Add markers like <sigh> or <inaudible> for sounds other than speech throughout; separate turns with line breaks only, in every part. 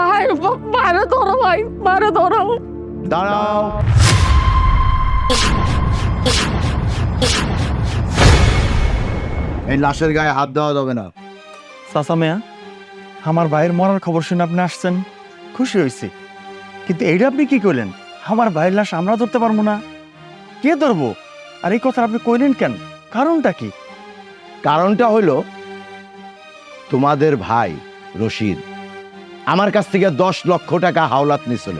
ভাই মারে ধরো ভাই মারে ধরো।
দাঁড়াও। এই লাশের গায়ে হাত দেওয়া যাবে না।
চাচা মেয়া আমার ভাইয়ের মরার খবর শুনে আপনি আসছেন। খুশি হয়েছি। কিন্তু এইটা আপনি কি করলেন আমার ভাইয়ের লাশ আমরা ধরতে পারব না। কে ধরবো? আর এই কথা আপনি কইলেন কেন? কারণটা কি?
কারণটা হলো তোমাদের ভাই রশিদ। আমার কাছ থেকে দশ লক্ষ টাকা হাওলাত নিছিল।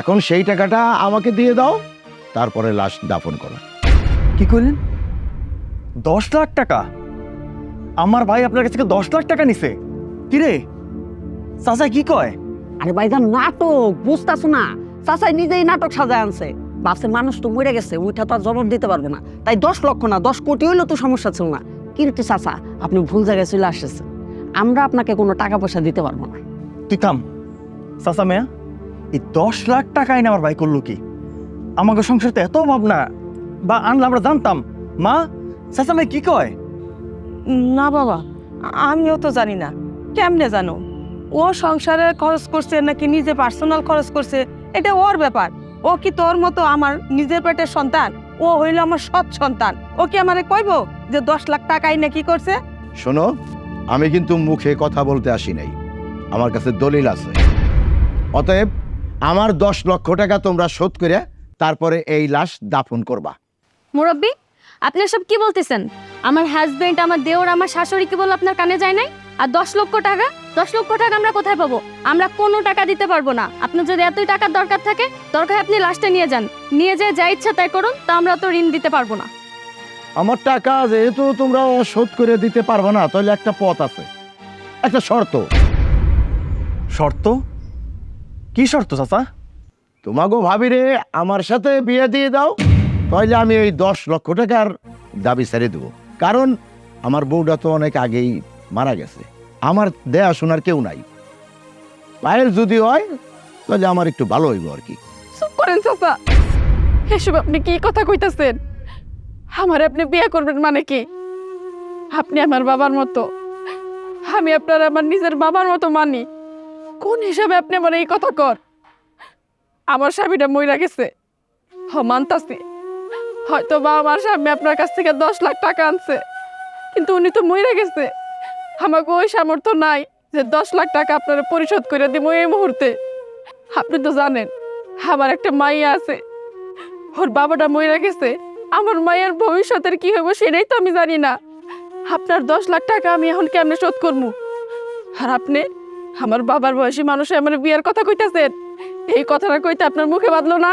এখন সেই টাকাটা আমাকে দিয়ে দাও তারপরে লাশ দাফন করো।
কি করলেন? দশ লাখ টাকা? আমার ভাই আপনার কাছ থেকে দশ লাখ টাকা নিছে। কিরে চাচা কি কয়?
আরে ভাই ভাইজান নাটক বুঝতেছো না। চাচাই নিজেই নাটক সাজায় আনছে। ভাবছে মানুষ তো মরে গেছে ওইটা তো আর জবাব দিতে পারবে না। তাই দশ লক্ষ না দশ কোটি হইলেও তো সমস্যা ছিল না। কিন্তু চাচা আপনি ভুল জায়গায় চলে আসতেছেন। আমরা আপনাকে কোনো টাকা পয়সা দিতে পারব না।
তুই থাম। চাচা মেয়া এই দশ লাখ টাকা এনে আমার ভাই করল কি? আমাকে সংসার তো এত ভাবনা বা আনলে আমরা জানতাম। মা চাচা মেয়ে কি কয়?
না বাবা আমিও তো জানি না। কেমনে জানো? ও সংসারে খরচ করছে নাকি নিজে পার্সোনাল খরচ করছে? এটা ওর ব্যাপার। ও কি তোর মতো আমার নিজের পেটের সন্তান? ও হইল আমার সৎ সন্তান। ও কি আমারে কইব যে দশ লাখ টাকাই নাকি করছে?
শোনো আমি কিন্তু মুখে কথা বলতে আসি নাই। আমার কাছে দলিল আছে। অতএব, আমার দশ লক্ষ টাকা তোমরা শোধ করে তারপরে এই লাশ দাফন করবা।
মুরব্বী, আপনি সব কি বলতেছেন? আমার হাজবেন্ড আমার দেওর, আমার শাশুড়ি কি আপনার কানে যায় নাই? আর দশ লক্ষ টাকা? দশ লক্ষ টাকা আমরা কোথায় পাবো? আমরা কোনো টাকা দিতে পারব না। আপনার যদি এতই টাকার দরকার থাকে, দরকার আপনি লাশটা নিয়ে যান। নিয়ে যেয়ে যা ইচ্ছা তাই করুন, তা আমরা তো ঋণ দিতে পারব না।
আমার টাকা যেহেতু তোমরা শোধ করে দিতে পারবে না তাহলে একটা পথ আছে। একটা শর্ত।
শর্ত? কি শর্ত চাচা?
তোমাগো ভাবিরে আমার সাথে বিয়ে দিয়ে দাও তাহলে আমি এই দশ লক্ষ টাকার দাবি ছেড়ে দেবো। কারণ আমার বউটা তো অনেক আগেই মারা গেছে। আমার দেয়া শোনার কেউ নাই। পায়েল যদি হয় তাহলে আমার একটু ভালো হইব আর কি।
চুপ করেন চাচা। এসব আপনি কি কথা কইতাছেন? আমার আপনি বিয়ে করবেন মানে কি? আপনি আমার বাবার মতো। আমি আপনার আমার নিজের বাবার মতো মানি। কোন হিসাবে আপনি আমার এই কথা কর? আমার স্বামীটা মইরা গেছে। হ, মানতাছি। হয়তো বা আমার স্বামী আপনার কাছ থেকে দশ লাখ টাকা আনছে। কিন্তু উনি তো মইরা গেছে। আমাকে ওই সামর্থ্য নাই যে দশ লাখ টাকা আপনারা পরিশোধ করে দিব এই মুহূর্তে। আপনি তো জানেন, আমার একটা মাইয়া আছে। ওর বাবাটা মরে গেছে। আমার মায়ের ভবিষ্যতের কি হবে সেটাই তো আমি জানি না। আপনার দশ লাখ টাকা আমি এখন কেমনে শোধ করব? আর আপনি আমার বাবার বয়সী মানুষ আমার বিয়ের কথা কইতাছেন। এই কথাটা কইতে আপনার মুখে বাঁধলো না?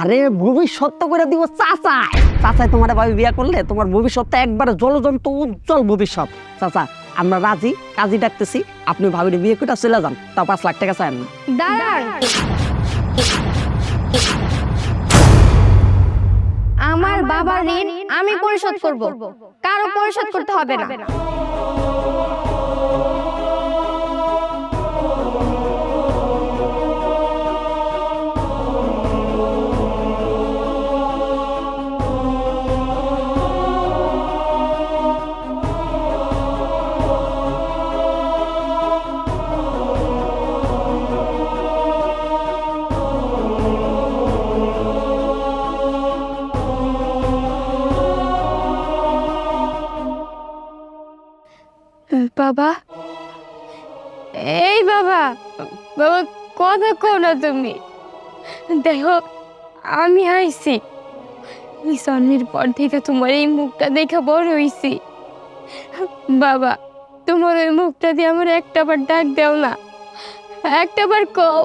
আরে ভবিষ্যৎ করে দিব চাচা। চাচাই তোমার ভাবি বিয়ে করলে তোমার ভবিষ্যৎটা একবারে জলজন্ত উজ্জ্বল ভবিষ্যৎ। চাচা আমরা রাজি কাজী ডাকতেছি। আপনি ভাবির বিয়ে করে চলে যান। তা পাঁচ লাখ টাকা চান না।
দাঁড়ান। বাবার ঋণ আমি পরিশোধ করব। কারও পরিশোধ করতে হবে না। কথা কও না তুমি? দেখো, আমি আইছি এই জন্মের পর থেকে তোমার এই মুখটা দেখে বড় হইছি। বাবা, তোমার ওই মুখটা দিয়ে আমার একটা বার ডাক দেও না। একটা বার কও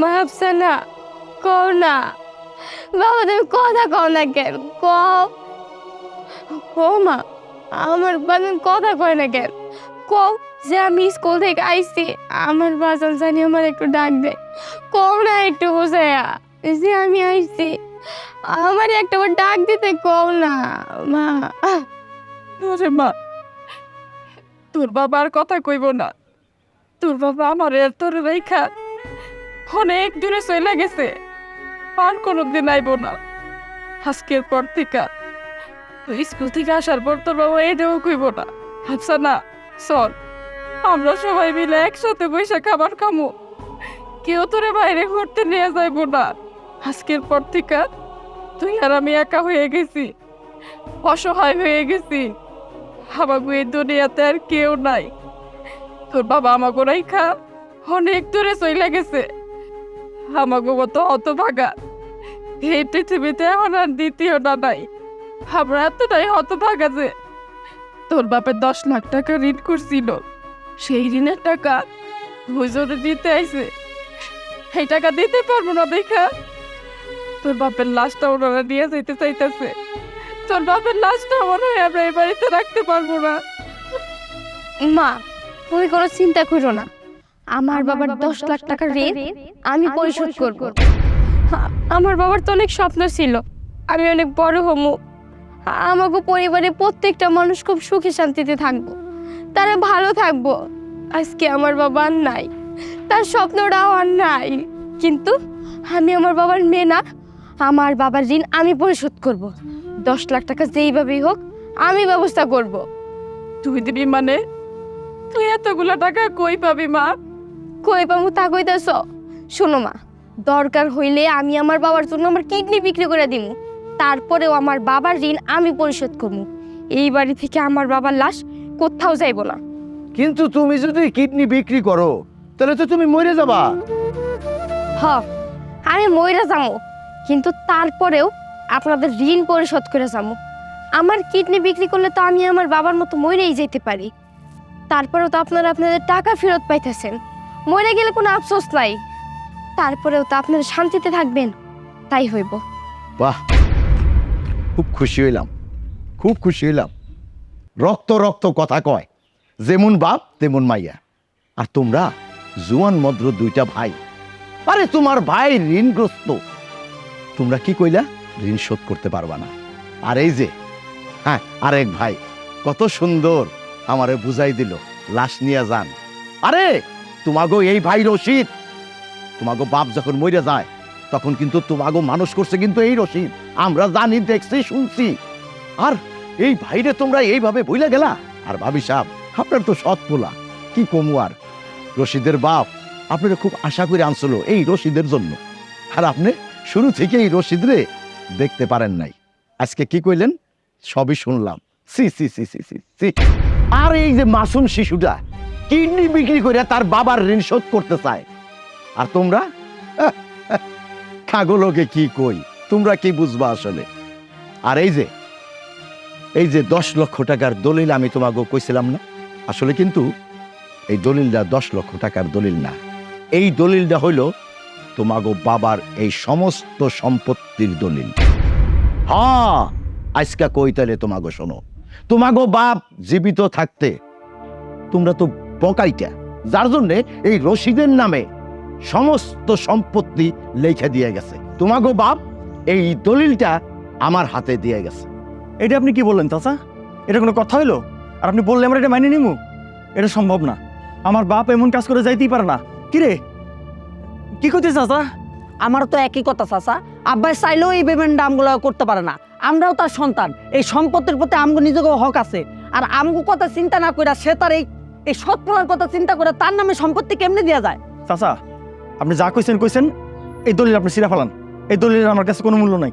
মাপসা না কও না। বাবা, তুমি কথা কও না কেন? কও। ও মা, আমার বাজান কথা কয় না কেন? কও যে আমি স্কুল থেকে আইছি, আমার বাজান জানি আমার একটু ডাক দে। কও না একটু বোঝায়া, যে আমি আইছি। আমার একটা ডাক দিতে কও না, মা।
আরে মা, তোর বাবা আর কথা কইব না। তোর বাবা আমার তোর রেখা অনেক দূরে চলে গেছে, আর কোনোদিন আইব না। আজকের পর থেকে স্কুল থেকে আসার পর তোর বাবা এটাও কইব না। ভাবছা না। চল, আমরা সবাই মিলে একসাথে বসে খাবার খামো। কেউ তোরে বাইরে ঘুরতে নিয়ে যাইবো না। আজকের পর থেকে তুই আর আমি একা হয়ে গেছি। অসহায় হয়ে গেছি। আমাকে এই দুনিয়াতে আর কেউ নাই। তোর বাবা আমাকে রাইখা অনেক দূরে চলে গেছে। আমাকে মতো অত ভাগা এই পৃথিবীতে এখন আর দ্বিতীয় না নাই। আমরা এতটাই হত ভাগা যে তোর বাপের দশ লাখ টাকা ঋণ করছিল। সেই ঋণের টাকা দুজনে দিতে আইছে। সেই টাকা দিতে পারব না দেখা। তোর বাপের লাশটা ওনারা নিয়ে যেতে চাইতেছে। তোর বাপের লাশটা মনে হয় আমরা এই বাড়িতে রাখতে পারব না।
মা তুমি কোনো চিন্তা করো না। আমার বাবার দশ লাখ টাকা ঋণ আমি পরিশোধ করব। আমার বাবার তো অনেক স্বপ্ন ছিল। আমি অনেক বড় হমু আমাকে পরিবারে প্রত্যেকটা মানুষ খুব সুখে শান্তিতে থাকব। তারা ভালো থাকব। আজকে আমার বাবা আর নাই। তার স্বপ্নটাও আর নাই। কিন্তু আমি আমার বাবার মেয়ে না আমার বাবার ঋণ আমি পরিশোধ করব। দশ লাখ টাকা যেইভাবেই হোক আমি ব্যবস্থা করব।
তুই দিবি মানে? তুই এতগুলো টাকা কই পাবি মা?
কই পাবো তা কই কইতেছ? শোনো মা দরকার হইলে আমি আমার বাবার জন্য আমার কিডনি বিক্রি করে দিমু। তারপরেও আমার বাবার ঋণ আমি পরিশোধ করব। এই বাড়ি থেকে আমার বাবার লাশ কোথাও যাইব না।
কিন্তু তুমি যদি কিডনি বিক্রি করো তাহলে তো তুমি মরে যাবা।
হ আমি মইরা যাব কিন্তু তারপরেও আপনাদের ঋণ পরিশোধ করে যাব আমার কিডনি বিক্রি করলে তো আমি আমার বাবার মতো মরেই যেতে পারি। তারপরেও তো আপনারা আপনাদের টাকা ফেরত পাইতেছেন। মরে গেলে কোনো আফসোস নাই। তারপরেও তো আপনারা শান্তিতে থাকবেন তাই হইব।
বাহ। খুব খুশি হইলাম। খুব খুশি হইলাম। রক্ত রক্ত কথা কয়, যেমন বাপ, তেমন মাইয়া। আর তোমরা, জুয়ান, মদ্র দুইটা ভাই। আরে তোমার ভাই ঋণগ্রস্ত। তোমরা কি কইলা? ঋণ শোধ করতে পারবা না। আর এই যে হ্যাঁ আরেক ভাই, কত সুন্দর আমারে বুঝাই দিল, লাশ নিয়ে যান। আরে, তোমাগো এই ভাই রশিদ। তোমাগো বাপ যখন মরে যায়, তখন কিন্তু তোমাগো মানুষ করছে কিন্তু এই রশিদ। আমরা জানি, দেখছি, শুনছি। আর এই ভাইরে তোমরা এইভাবে বইলা গেলা? আর ভাবি সাহেব, আপনার তো সৎ পোলা। কি কমু আর? রশিদের বাপ, আপনারা খুব আশা করে আনছিল এই রশিদের জন্য। আর আপনি শুরু থেকে এই রশিদরে দেখতে পারেন নাই। আজকে কি কইলেন? সবই শুনলাম। সি সি সি সি সি সি। আর এই যে মাসুম শিশুটা, কিডনি বিক্রি করে তার বাবার ঋণ শোধ করতে চায়। আর তোমরা? <laughs> খাগোলোকে কি কই? তোমরা কি বুঝবা আসলে? আর এই যে এই যে দশ লক্ষ টাকার দলিল আমি তোমাকে কইছিলাম না? আসলে কিন্তু এই দলিলটা দশ লক্ষ টাকার দলিল না। এই দলিলটা হইল তোমাগো বাবার এই সমস্ত সম্পত্তির দলিল। হ্যাঁ আজকা কই তাহলে তোমাগো শোনো? তোমাগো বাপ জীবিত থাকতে তোমরা তো বকাইটা। যার জন্যে এই রশিদের নামে সমস্ত সম্পত্তি লেখা দিয়ে গেছে। তোমাগো বাপ এই দলিলটা আমার হাতে দিয়ে গেছে।
এটা আপনি কি বললেন চাচা? এটা কোনো কথা হইল? আর আপনি বললে আমরা এটা মাইনে নিমু? এটা সম্ভব না। আমার বাপ এমন কাজ করে যাইতেই পারে না। কি রে? কি করতে চাচা?
আমার তো একই কথা চাচা। আব্বাই চাইলেও এই পেমেন্ট আমগুলো করতে পারে না। আমরাও তার সন্তান। এই সম্পত্তির প্রতি আমগো নিজেকেও হক আছে। আর আমগো কথা চিন্তা না করে সে তার এই এই সৎপনার কথা চিন্তা করে তার নামে সম্পত্তি কেমনে দেওয়া যায়?
চাচা আপনি যা কইছেন কইছেন। এই দলিল আপনি সিরা ফেলান। এই দলিলের আমার কাছে কোনো মূল্য নাই।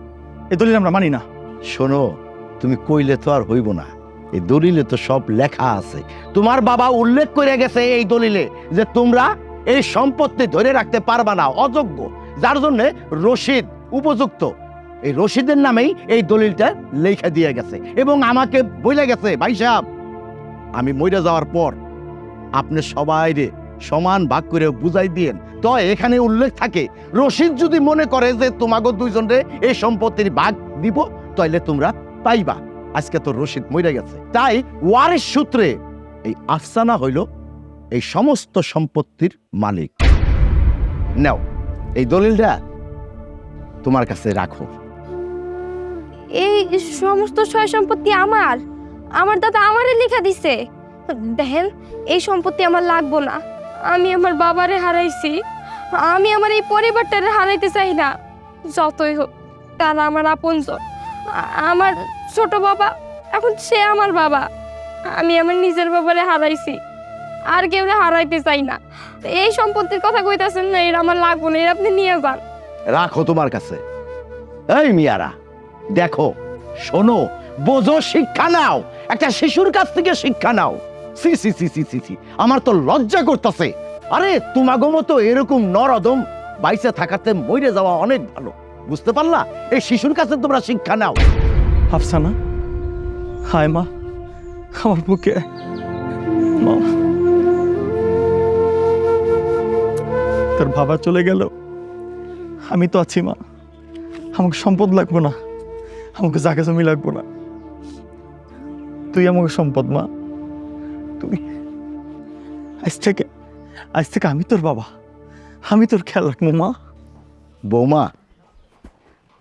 এই দলিল আমরা মানি না।
শোনো, তুমি কইলে তো আর হইব না। এই দলিলে তো সব লেখা আছে। তোমার বাবা উল্লেখ করে গেছে এই দলিলে যে তোমরা এই সম্পত্তি ধরে রাখতে পারবা না, অযোগ্য, যার জন্য রশিদ উপযুক্ত। এই রশিদের নামেই এই দলিলটা লেখা দিয়ে গেছে এবং আমাকে বলে গেছে, ভাই সাহেব। আমি মইরা যাওয়ার পর আপনি সবাই রে সমান ভাগ করে বুঝাই দিয়েন। তো এখানে উল্লেখ থাকে, রশিদ যদি মনে করে যে তোমাকে দুইজনরে এই সম্পত্তির ভাগ দিব তাইলে তোমরা পাইবা। আজকে তো রশিদ মরে গেছে। তাই ওয়ারিস সূত্রে এই আফসানা হইল এই সমস্ত সম্পত্তির মালিক। নাও, এই দলিলটা তোমার কাছে রাখো।
এই সমস্ত সয় সম্পত্তি আমার। আমার দাদা আমারে লেখা দিছে। দেখেন, এই সম্পত্তি আমার লাগবো না। আমি আমার বাবারে হারাইছি। আমি আমার এই পরিবারটারে হারাইতে চাই না। যতই হোক, তারা আমার আপনজন। আমার ছোট বাবা, এখন সে আমার বাবা। আমি আমার নিজের বাবারে হারাইছি। আর কেউ হারাইতে চাই না। এই সম্পত্তির কথা কইতাছেন না, এর আমার লাগবো না, এর আপনি নিয়ে যান।
রাখো তোমার কাছে। এই মিয়ারা, দেখো, শোনো, বোঝো, শিক্ষা নাও। একটা শিশুর কাছ থেকে শিক্ষা নাও। সি সি সি সি সি সি। আমার তো লজ্জা করতেছে। আরে, তোমাগো মতো এরকম নরদম বাইসে থাকাতে মরে যাওয়া অনেক ভালো। বুঝতে পারলা? এই শিশুর কাছে তোমরা শিক্ষা নাও।
আফসানা হায় মা, আমার বুকে তোর বাবা চলে গেল। আমি তো আছি মা। আমাকে সম্পদ লাগবো না। আমাকে জায়গা জমি লাগবো না। তুই আমাকে সম্পদ মা। তুই। আজ থেকে আজ থেকে আমি তোর বাবা। আমি তোর খেয়াল রাখব মা।
বৌমা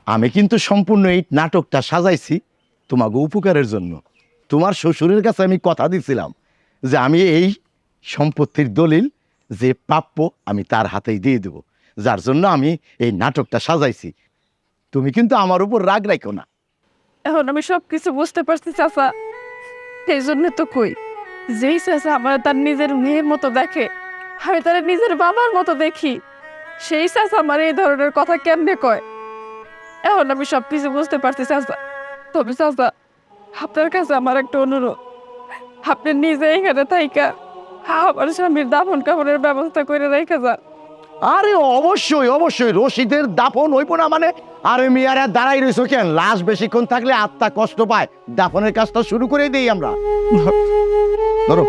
আমি কিন্তু সম্পূর্ণ এই নাটকটা সাজাইছি তোমাকে উপকারের জন্য। তোমার শ্বশুরের কাছে আমি কথা দিছিলাম যে আমি এই সম্পত্তির দলিল যে প্রাপ্য আমি তার হাতেই দিয়ে দেব। যার জন্য আমি এই নাটকটা সাজাইছি। তুমি কিন্তু আমার উপর রাগ রাখো না।
এখন আমি সব কিছু বুঝতে পারছি চাচা। সেই জন্য তো কই। যেই চাচা আমার তার নিজের মেয়ের মতো দেখে, আমি তার নিজের বাবার মতো দেখি, সেই চাচা আমার এই ধরনের কথা কেমনে কয়? এখন আমি সব কিছু বুঝতে পারছি, চাচা। তবে চাচা, আপনার কাছে আমার একটা অনুরোধ। আপনি নিজে এখানে থাইকা, আমার স্বামীর দাফন কাপড়ের ব্যবস্থা করে রেখে যান।
আরে অবশ্যই অবশ্যই রশিদের দাফন হইব না মানে আর ওই মিয়ারা, দাঁড়াই রইছো কেন? লাশ বেশিক্ষণ থাকলে আত্মা কষ্ট পায়। দাফনের কাজটা শুরু করে দিই আমরা। ধরো।